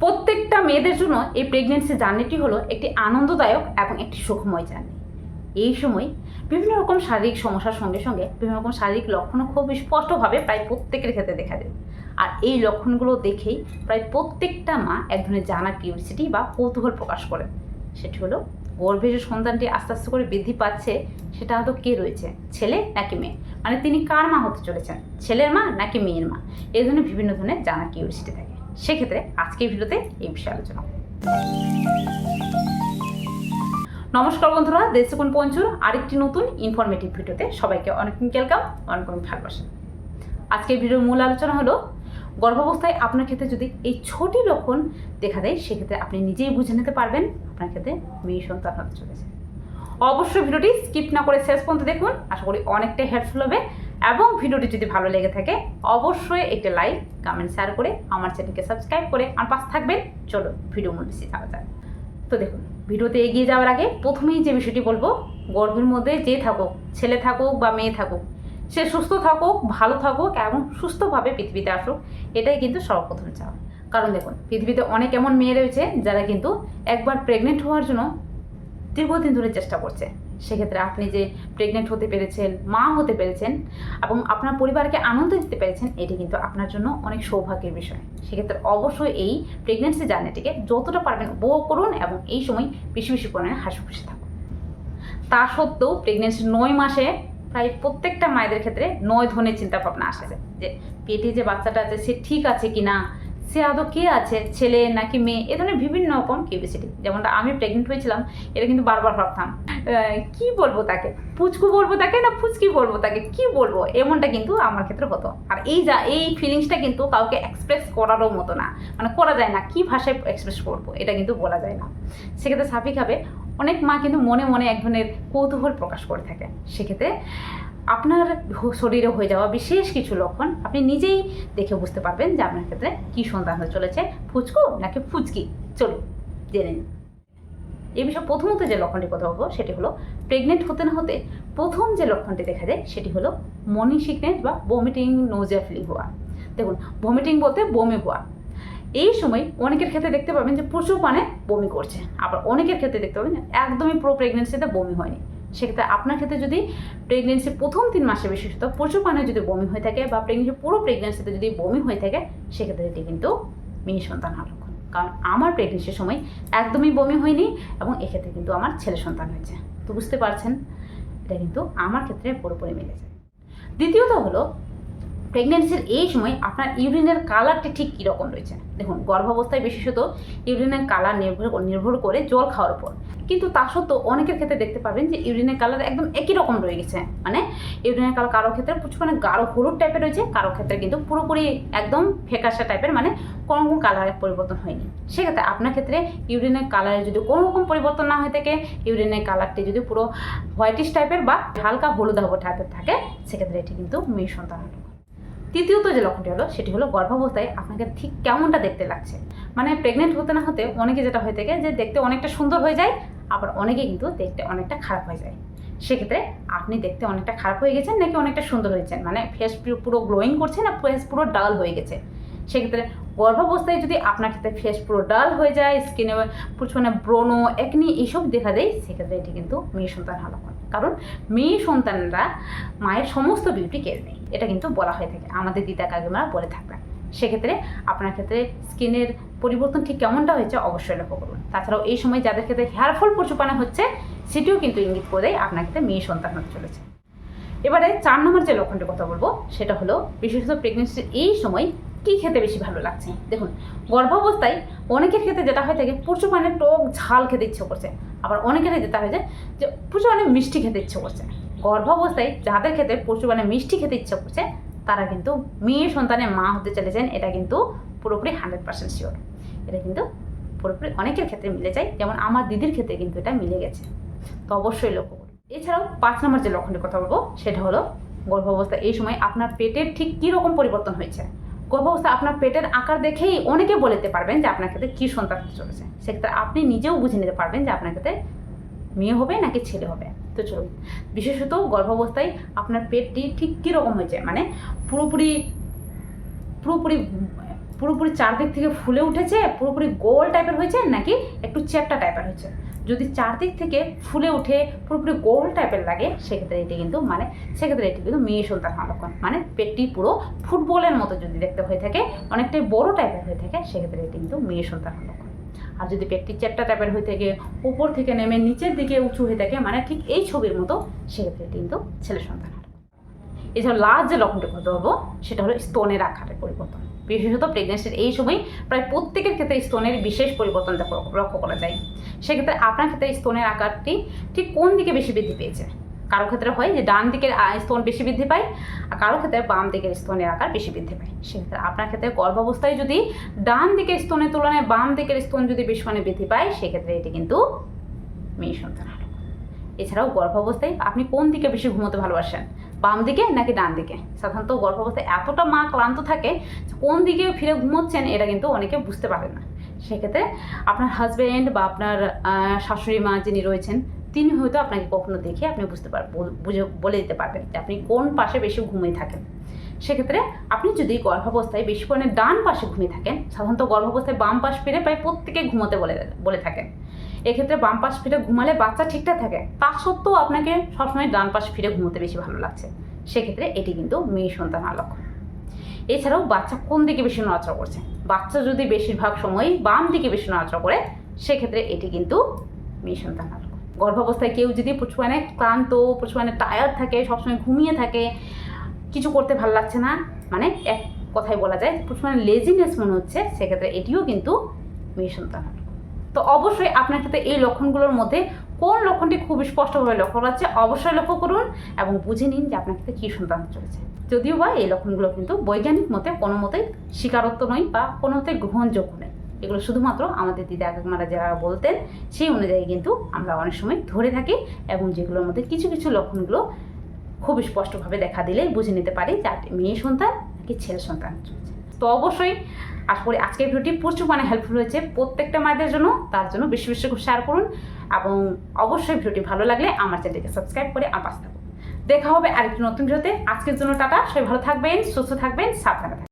প্রত্যেকটা মেয়েদের জন্য এই প্রেগনেন্সি জার্নিটি হলো একটি আনন্দদায়ক এবং একটি সুখময় জার্নি এই সময় বিভিন্ন রকম শারীরিক সমস্যার সঙ্গে সঙ্গে বিভিন্ন রকম শারীরিক লক্ষণও খুব স্পষ্টভাবে প্রায় প্রত্যেকের ক্ষেত্রে দেখা যায়। আর এই লক্ষণগুলো দেখেই প্রায় প্রত্যেকটা মা এক ধরনের জানা কিউরিসিটি বা কৌতূহল প্রকাশ করে। সেটি হলো, গর্ভে যে সন্তানটি আস্তে আস্তে করে বৃদ্ধি পাচ্ছে, সেটা হয়তো কে রয়েছে? ছেলে নাকি মেয়ে? মানে তিনি কার মা হতে চলেছেন? ছেলের মা নাকি মেয়ের মা? এই ধরনের বিভিন্ন ধরনের জানা কিউরিসিটি থাকে। সেক্ষেত্রে আজকের ভিডিওতে এই বিষয়ে আলোচনা। নমস্কার বন্ধুরা দেশকুন পঞ্চুর আরেকটি নতুন ইনফরমেটিভ ভিডিওতে সবাইকে অনেক ওয়েলকাম অনেক অনেক ভালোবাসা। আজকের ভিডিওর মূল আলোচনা হলো, গর্ভাবস্থায় আপনার ক্ষেত্রে যদি এই ছোটি লক্ষণ দেখা দেয়, সেক্ষেত্রে আপনি নিজেই বুঝে নিতে পারবেন, আপনার ক্ষেত্রে মেয়ে সন্তান হতে চলেছে। অবশ্যই ভিডিওটি স্কিপ না করে শেষ পর্যন্ত দেখুন, আশা করি অনেকটাই হেল্পফুল হবে। এবং ভিডিওটি যদি ভালো লেগে থাকে, অবশ্যই একটি লাইক কমেন্ট শেয়ার করে আমার চ্যানেলকে সাবস্ক্রাইব করে আমার পাশে থাকবেন। চলো ভিডিও মূল বেশি যাওয়া যায় তো দেখুন, ভিডিওতে এগিয়ে যাওয়ার আগে প্রথমেই যে বিষয়টি বলব, গর্ভের মধ্যে যে থাকুক, ছেলে থাকুক বা মেয়ে থাকুক, সে সুস্থ থাকুক, ভালো থাকুক এবং সুস্থভাবে পৃথিবীতে আসুক, এটাই কিন্তু সর্বপ্রথম চাওয়া কারণ দেখুন, পৃথিবীতে অনেক এমন মেয়ে রয়েছে যারা কিন্তু একবার প্রেগনেন্ট হওয়ার জন্য দীর্ঘদিন ধরে চেষ্টা করছে। সেক্ষেত্রে আপনি যে প্রেগনেন্ট হতে পেরেছেন, মা হতে পেরেছেন এবং আপনার পরিবারকে আনন্দ দিতে পেরেছেন, এটি কিন্তু আপনার জন্য অনেক সৌভাগ্যের বিষয়। সেক্ষেত্রে অবশ্যই এই প্রেগনেন্সি জার্নিটিকে যতটা পারবেন উপভোগ করুন এবং এই সময় বেশি বেশি পরিমাণে হাসি খুশি থাকুন। তা সত্ত্বেও প্রেগনেন্সি নয় মাসে প্রায় প্রত্যেকটা মায়েদের ক্ষেত্রে নয় ধরনের চিন্তা ভাবনা আসে যে পেটে যে বাচ্চাটা আছে সে ঠিক আছে কি না সে আদৌ কে আছে? ছেলে নাকি মেয়ে? এ ধরনের বিভিন্ন রকম কিউরিসিটি যেমনটা আমি প্রেগনেন্ট হয়েছিলাম, এটা কিন্তু বারবার ভাবতাম। কি বলব তাকে? পুচকু বলব তাকে না ফুচকি বলব তাকে? কি বলব? এমনটা কিন্তু আমার ক্ষেত্রে হতো। আর এই যা, এই ফিলিংসটা কিন্তু কাউকে এক্সপ্রেস করারও মতো না। মানে করা যায় না, কি ভাষায় এক্সপ্রেস করব? এটা কিন্তু বলা যায় না। সেক্ষেত্রে স্বাভাবিকভাবে অনেক মা কিন্তু মনে মনে এক ধরনের কৌতূহল প্রকাশ করে থাকে। সেক্ষেত্রে আপনার শরীরে হয়ে যাওয়া বিশেষ কিছু লক্ষণ আপনি নিজেই দেখে বুঝতে পারবেন যে আপনার ক্ষেত্রে কী সন্তান হতে চলেছে, ফুচকু নাকি ফুচকি। চলুন, জেনে নিন এই বিষয়ে প্রথমত যে লক্ষণটি কথা বলব, সেটি হলো প্রেগনেন্ট হতে না হতে প্রথম যে লক্ষণটি দেখা যায়, সেটি হলো মর্নিং সিকনেস বা বমিটিং নোজিয়া ফিলিং হওয়া। দেখুন ভমিটিং বলতে বমি হওয়া। এই সময় অনেকের ক্ষেত্রে দেখতে পাবেন যে প্রচুর পানে বমি করছে। আবার অনেকের ক্ষেত্রে দেখতে পাবেন একদমই পুরো প্রেগনেন্সিতে বমি হয়নি। সেক্ষেত্রে আপনার ক্ষেত্রে যদি প্রেগনেন্সির প্রথম তিন মাসে বিশেষত প্রচুর পানে যদি বমি হয়ে থাকে বা প্রেগনেন্সি পুরো প্রেগনেন্সিতে যদি বমি হয়ে থাকে, সেক্ষেত্রে এটি কিন্তু মেয়ে সন্তান হওয়ার লক্ষণ। কারণ আমার প্রেগনেন্সির সময় একদমই বমি হয়নি এবং এক্ষেত্রে কিন্তু আমার ছেলে সন্তান হয়েছে। তো বুঝতে পারছেন? এটা কিন্তু আমার ক্ষেত্রে পুরোপুরি মিলে যায়। দ্বিতীয়ত হলো প্রেগনেন্সির এই সময় আপনার ইউরিনের কালারটি ঠিক কীরকম রয়েছে? দেখুন, গর্ভাবস্থায় বিশেষত ইউরিনের কালার নির্ভর নির্ভর করে জল খাওয়ার উপর। কিন্তু তা সত্ত্বেও অনেকের ক্ষেত্রে দেখতে পাবেন যে ইউরিনের কালার একদম একই রকম রয়ে গেছে। মানে ইউরিনের কালার কারও ক্ষেত্রে প্রচুর মানে গাঢ় হলুদ টাইপের রয়েছে, কারও ক্ষেত্রে কিন্তু পুরোপুরি একদম ফেকাশা টাইপের মানে কোনো রকম কালারের পরিবর্তন হয়নি। সেক্ষেত্রে আপনার ক্ষেত্রে ইউরিনের কালারে যদি কোনো রকম পরিবর্তন না হয়ে থাকে, ইউরিনের কালারটি যদি পুরো হোয়াইটিশ টাইপের বা হালকা হলুদাভ টাইপের থাকে, সেক্ষেত্রে এটি কিন্তু মেয়ে সন্তান হলো তৃতীয়ত যে লক্ষণটি হলো, সেটি হলো গর্ভাবস্থায় আপনাকে ঠিক কেমনটা দেখতে লাগছে। মানে প্রেগনেন্ট হতে না হতে অনেকে যেটা হয়ে থাকে যে দেখতে অনেকটা সুন্দর হয়ে যায়, আবার অনেকে কিন্তু দেখতে অনেকটা খারাপ হয়ে যায়। সেক্ষেত্রে আপনি দেখতে অনেকটা খারাপ হয়ে গেছেন নাকি অনেকটা সুন্দর হয়েছেন? মানে ফেস পুরো গ্লোয়িং করছে না ফেস পুরো ডাল হয়ে গেছে? সেক্ষেত্রে গর্ভাবস্থায় যদি আপনার ক্ষেত্রে ফেস পুরো ডাল হয়ে যায় স্কিনে মানে ব্রণ একনি এইসব দেখা দেয়, সেক্ষেত্রে এটি কিন্তু মেয়ে সন্তান হওয়ার লক্ষণ কারণ মেয়ে সন্তানরা মায়ের সমস্ত বিউটি কেড়ে নেয়। এটা কিন্তু বলা হয়ে থাকে। আমাদের দিদা কাকিমারা বলে থাকবেন। সেক্ষেত্রে আপনার ক্ষেত্রে স্কিনের পরিবর্তন ঠিক কেমনটা হয়েছে অবশ্যই লক্ষ্য করুন। তাছাড়াও এই সময় যাদের ক্ষেত্রে হেয়ার ফল প্রচুপানা হচ্ছে, সেটিও কিন্তু ইঙ্গিত করে দেয় আপনার ক্ষেত্রে মেয়ে সন্তান হতে চলেছে। এবারে চার নম্বর যে লক্ষণটির কথা বলব, সেটা হলো বিশেষত প্রেগনেন্সির এই সময় কী খেতে বেশি ভালো লাগছে? দেখুন, গর্ভাবস্থায় অনেকের ক্ষেত্রে যেটা হয়ে থাকে, প্রচুর মানে টক ঝাল খেতে ইচ্ছে করছে। আবার অনেকের যেটা হয়ে যায় যে প্রচুর মানে মিষ্টি খেতে ইচ্ছে করছে। গর্ভাবস্থায় যাদের ক্ষেত্রে প্রচুর মানে মিষ্টি খেতে ইচ্ছে করছে তারা কিন্তু মেয়ে সন্তানের মা হতে চলেছেন, এটা কিন্তু পুরোপুরি হান্ড্রেড পার্সেন্ট শিওর এটা কিন্তু পুরোপুরি অনেকের ক্ষেত্রে মিলে যায়, যেমন আমার দিদির ক্ষেত্রে কিন্তু এটা মিলে গেছে। তো অবশ্যই লক্ষ্য করুন। এছাড়াও পাঁচ নম্বর যে লক্ষণের কথা বলব, সেটা হলো গর্ভাবস্থা। এই সময় আপনার পেটের ঠিক কী রকম পরিবর্তন হয়েছে? গর্ভাবস্থা আপনার পেটের আকার দেখেই অনেকে বলতে পারবেন যে আপনার ক্ষেত্রে কী সন্তান চলেছে। সেক্ষেত্রে আপনি নিজেও বুঝে নিতে পারবেন যে আপনার ক্ষেত্রে মেয়ে হবে নাকি ছেলে হবে। তো চলুন বিশেষত গর্ভাবস্থায় আপনার পেটটি ঠিক কীরকম হয়েছে? মানে পুরোপুরি পুরোপুরি পুরোপুরি চারদিক থেকে ফুলে উঠেছে, পুরোপুরি গোল টাইপের হয়েছে, নাকি একটু চ্যাপটা টাইপের হয়েছে? যদি চারদিক থেকে ফুলে উঠে পুরোপুরি গোল টাইপের লাগে, সেক্ষেত্রে এটি কিন্তু মানে সেক্ষেত্রে এটি কিন্তু মেয়ে সন্তান হওয়ার মানে পেটটি পুরো ফুটবলের মতো যদি দেখতে হয়ে থাকে, অনেকটাই বড় টাইপের হয়ে থাকে, সেক্ষেত্রে এটি কিন্তু মেয়ে সন্তান হওয়ার আর যদি পেটটি চ্যাপটা টাইপের হয়ে থাকে, উপর থেকে নেমে নিচের দিকে উঁচু হয়ে থাকে মানে ঠিক এই ছবির মতো সেক্ষেত্রে কিন্তু ছেলে সন্তান। এছাড়া লাস্ট যে লক্ষণটি করতে পারব, সেটা হলো স্তনের আকারের পরিবর্তন। বিশেষত প্রেগনেন্সির এই সময় প্রায় প্রত্যেকের ক্ষেত্রে স্তনের বিশেষ পরিবর্তন লক্ষ্য করা যায়। সেক্ষেত্রে আপনার ক্ষেত্রে স্তনের আকারটি ঠিক কোন দিকে বেশি বৃদ্ধি পেয়েছে? কারও ক্ষেত্রে হয় যে ডান দিকের স্তন বেশি বৃদ্ধি পায়, আর কারও ক্ষেত্রে বাম দিকের স্তনের আকার বেশি বৃদ্ধি পায়। সেক্ষেত্রে আপনার ক্ষেত্রে গর্ভাবস্থায় যদি ডান দিকের স্তনের তুলনায় বাম দিকের স্তন যদি বেশি মানে বৃদ্ধি পায়, সেক্ষেত্রে এটি কিন্তু মেয়ে সন্তান। এছাড়াও গর্ভাবস্থায় আপনি কোন দিকে বেশি ঘুমোতে ভালোবাসেন? বাম দিকে নাকি ডান দিকে? সাধারণত গর্ভাবস্থায় এতটা মা ক্লান্ত থাকে কোন দিকে ফিরে ঘুমোচ্ছেন, এটা কিন্তু অনেকে বুঝতে পারেন না। সেক্ষেত্রে আপনার হাজব্যান্ড বা আপনার শাশুড়ি মা যিনি রয়েছেন, তিনি হয়তো আপনাকে কখনো দেখে আপনি বুঝতে পার বুঝে, বলে দিতে পারবেন যে আপনি কোন পাশে বেশি ঘুমিয়ে থাকেন। সেক্ষেত্রে আপনি যদি গর্ভাবস্থায় বেশি পরিমাণে ডান পাশে ঘুমিয়ে থাকেন, সাধারণত গর্ভাবস্থায় বাম পাশ ফিরে প্রায় প্রত্যেকে ঘুমোতে বলে বলে থাকেন। এক্ষেত্রে বাম পাশ ফিরে ঘুমালে বাচ্চা ঠিকঠাক থাকে, তা সত্ত্বেও আপনাকে সবসময় ডান পাশ ফিরে ঘুমোতে বেশি ভালো লাগছে। সেক্ষেত্রে এটি কিন্তু মেয়ে সন্তান লক্ষণ এছাড়াও বাচ্চা কোন দিকে বেশি নড়াচড়া করছে? বাচ্চা যদি বেশিরভাগ সময় বাম দিকে বেশি নড়াচড়া করে, সেক্ষেত্রে এটি কিন্তু মেয়ে সন্তান গর্ভাবস্থায় কেউ যদি প্রচুর ক্লান্ত প্রচুর পরিমাণে টায়ার্ড থাকে, সবসময় ঘুমিয়ে থাকে, কিছু করতে ভালো লাগছে না মানে এক কথায় বলা যায় প্রচুর লেজিনেস মনে হচ্ছে, সেক্ষেত্রে এটিও কিন্তু মেয়ে সন্তান তো অবশ্যই আপনার ক্ষেত্রে এই লক্ষণগুলোর মধ্যে কোন লক্ষণটি খুব স্পষ্টভাবে লক্ষ্য করা যাচ্ছে অবশ্যই লক্ষ্য করুন এবং বুঝে নিন যে আপনার ক্ষেত্রে কী সন্তান চলেছে। যদিও বা এই লক্ষণগুলো কিন্তু বৈজ্ঞানিক মতে কোনো মতেই স্বীকারত্ব নয় বা কোনো মতে গ্রহণযোগ্য নয়। এগুলো শুধুমাত্র আমাদের দিদা কাকিমারা যারা বলতেন, সেই অনুযায়ী কিন্তু আমরা অনেক সময় ধরে থাকি এবং যেগুলোর মধ্যে কিছু কিছু লক্ষণগুলো খুব স্পষ্টভাবে দেখা দিলেই বুঝে নিতে পারি যে মেয়ে সন্তান নাকি ছেলে সন্তান চলছে। তো অবশ্যই আশা করি আজকের ভিডিওটি প্রচুর মানে হেল্পফুল হয়েছে। প্রত্যেকটা মায়েদের জন্য তার জন্য বেশি বেশি শেয়ার করুন এবং অবশ্যই ভিডিওটি ভালো লাগলে আমার চ্যানেলটিকে সাবস্ক্রাইব করে আমার পাশে থাকুন। দেখা হবে আরেকটি নতুন ভিডিওতে আজকের জন্য টাটা। সবাই ভালো থাকবেন, সুস্থ থাকবেন, সাবধানে থাকবেন।